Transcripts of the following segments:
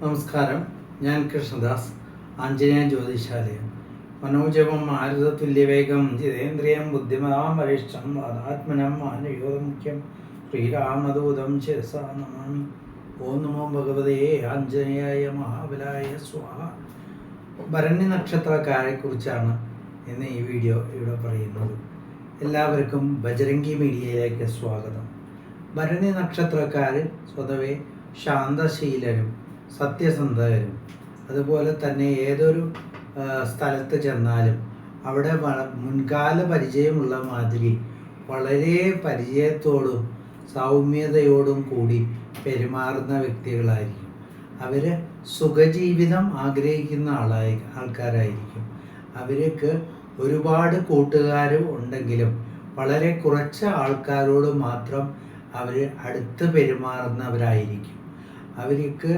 നമസ്കാരം. ഞാൻ കൃഷ്ണദാസ് ആഞ്ജനേയ ജ്യോതിശാലയം. മനോജവം മാരുതതുല്യവേഗം ജിതേന്ദ്രിയം ബുദ്ധിമതാം വരിഷ്ഠം അതാത്മനം മാനയോമുഖ്യം ശ്രീരാമദൂതം ശിരസാ നമാമി ഓം നമോ ഭഗവതേ ആഞ്ജനേയായ മഹാബലായ സ്വാഹ. ഭരണി നക്ഷത്രക്കാരെ കുറിച്ചാണ് ഇന്ന് ഈ വീഡിയോ ഇവിടെ പറയുന്നത്. എല്ലാവർക്കും ബജരംഗി മീഡിയയിലേക്ക് സ്വാഗതം. ഭരണി നക്ഷത്രക്കാർ സ്വതവേ ശാന്തശീലരും സത്യസന്ധരും. അതുപോലെ തന്നെ ഏതൊരു സ്ഥലത്ത് ചെന്നാലും അവിടെ മുൻകാല പരിചയമുള്ള മാതിരി വളരെ പരിചയത്തോടും സൗമ്യതയോടും കൂടി പെരുമാറുന്ന വ്യക്തികളായിരിക്കും. അവർ സുഖജീവിതം ആഗ്രഹിക്കുന്ന ആളായി ആൾക്കാരായിരിക്കും. അവർക്ക് ഒരുപാട് കൂട്ടുകാർ ഉണ്ടെങ്കിലും വളരെ കുറച്ച് ആൾക്കാരോട് മാത്രം അവർ അടുത്ത് പെരുമാറുന്നവരായിരിക്കും. അവർക്ക്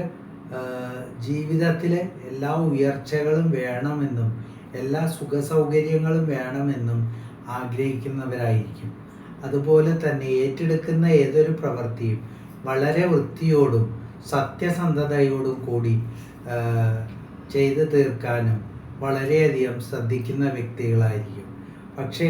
ജീവിതത്തിലെ എല്ലാ ഉയർച്ചകളും വേണമെന്നും എല്ലാ സുഖ സൗകര്യങ്ങളും വേണമെന്നും ആഗ്രഹിക്കുന്നവരായിരിക്കും. അതുപോലെ തന്നെ ഏറ്റെടുക്കുന്ന ഏതൊരു പ്രവൃത്തിയും വളരെ വൃത്തിയോടും സത്യസന്ധതയോടും കൂടി ചെയ്തു തീർക്കാനും വളരെയധികം ശ്രദ്ധിക്കുന്ന വ്യക്തികളായിരിക്കും. പക്ഷേ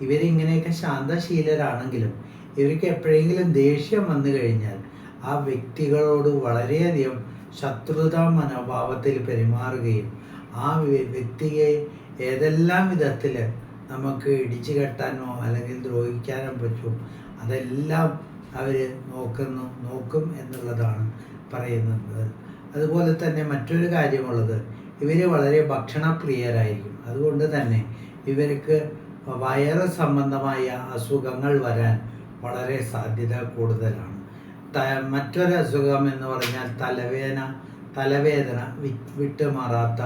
ഇവരിങ്ങനെയൊക്കെ ശാന്തശീലരാണെങ്കിലും ഇവർക്ക് എപ്പോഴെങ്കിലും ദേഷ്യം വന്നു കഴിഞ്ഞാൽ ആ വ്യക്തികളോട് വളരെയധികം ശത്രുതാ മനോഭാവത്തിൽ പെരുമാറുകയും ആ വ്യ- വ്യക്തിയെ ഏതെല്ലാം വിധത്തിൽ നമുക്ക് ഇടിച്ചു കെട്ടാനോ അല്ലെങ്കിൽ ദ്രോഹിക്കാനോ പറ്റും അതെല്ലാം അവർ നോക്കുന്നു നോക്കും എന്നുള്ളതാണ് പറയുന്നത്. അതുപോലെ തന്നെ മറ്റൊരു കാര്യമുള്ളത് ഇവർ വളരെ ഭക്ഷണപ്രിയരായിരിക്കും. അതുകൊണ്ട് തന്നെ ഇവർക്ക് വയറ് സംബന്ധമായ അസുഖങ്ങൾ വരാൻ വളരെ സാധ്യത കൂടുതലാണ്. മറ്റൊരു അസുഖം എന്ന് പറഞ്ഞാൽ തലവേദന തലവേദന വി വിട്ട് മാറാത്ത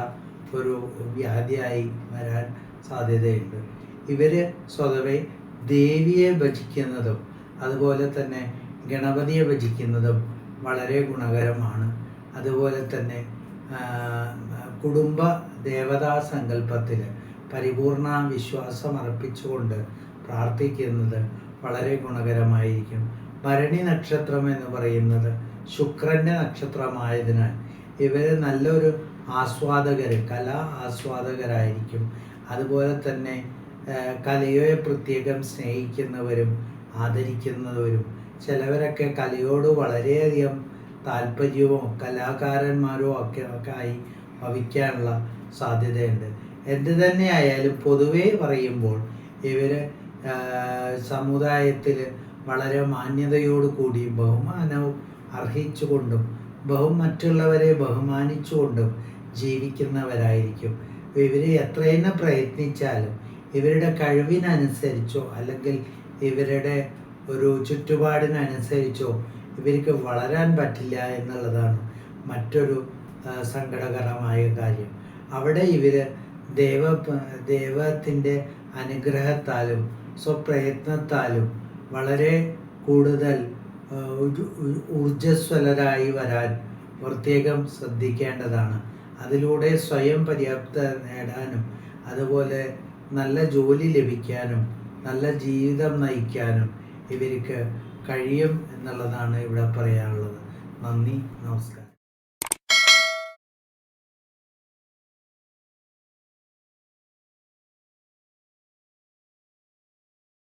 ഒരു വ്യാധിയായി വരാൻ സാധ്യതയുണ്ട്. ഇവർ സ്വതവേ ദേവിയെ ഭജിക്കുന്നതും അതുപോലെ തന്നെ ഗണപതിയെ ഭജിക്കുന്നതും വളരെ ഗുണകരമാണ്. അതുപോലെ തന്നെ കുടുംബ ദേവതാ സങ്കല്പത്തിൽ പരിപൂർണ വിശ്വാസം അർപ്പിച്ചുകൊണ്ട് പ്രാർത്ഥിക്കുന്നത് വളരെ ഗുണകരമായിരിക്കും. ഭരണി നക്ഷത്രം എന്ന് പറയുന്നത് ശുക്രന്റെ നക്ഷത്രമായതിനാൽ ഇവർ നല്ലൊരു ആസ്വാദകർ കലാ ആസ്വാദകരായിരിക്കും. അതുപോലെ തന്നെ കലയെ പ്രത്യേകം സ്നേഹിക്കുന്നവരും ആദരിക്കുന്നവരും ചിലവരൊക്കെ കലയോട് വളരെയധികം താല്പര്യവും കലാകാരന്മാരോ ഒക്കെ ആയി ഭവിക്കാനുള്ള സാധ്യതയുണ്ട്. എന്ത് തന്നെയായാലും പൊതുവേ പറയുമ്പോൾ ഇവർ സമുദായത്തിൽ വളരെ മാന്യതയോട് കൂടി ബഹുമാനവും അർഹിച്ചുകൊണ്ടും ബഹു മറ്റുള്ളവരെ ബഹുമാനിച്ചുകൊണ്ടും ജീവിക്കുന്നവരായിരിക്കും. ഇവർ എത്രയെന്നെ പ്രയത്നിച്ചാലും ഇവരുടെ കഴിവിനനുസരിച്ചോ അല്ലെങ്കിൽ ഇവരുടെ ഒരു ചുറ്റുപാടിനനുസരിച്ചോ ഇവർക്ക് വളരാൻ പറ്റില്ല എന്നുള്ളതാണ് മറ്റൊരു സങ്കടകരമായ കാര്യം. അവിടെ ഇവർ ദേവ ദൈവത്തിന്റെ അനുഗ്രഹത്താലും സ്വപ്രയത്നത്താലും വളരെ കൂടുതൽ ഊർജസ്വലരായി വരാൻ പ്രത്യേകം ശ്രദ്ധിക്കേണ്ടതാണ്. അതിലൂടെ സ്വയം പര്യാപ്ത നേടാനും അതുപോലെ നല്ല ജോലി ലഭിക്കാനും നല്ല ജീവിതം നയിക്കാനും ഇവർക്ക് കഴിയും എന്നുള്ളതാണ് ഇവിടെ പറയാനുള്ളത്. നന്ദി നമസ്കാരം.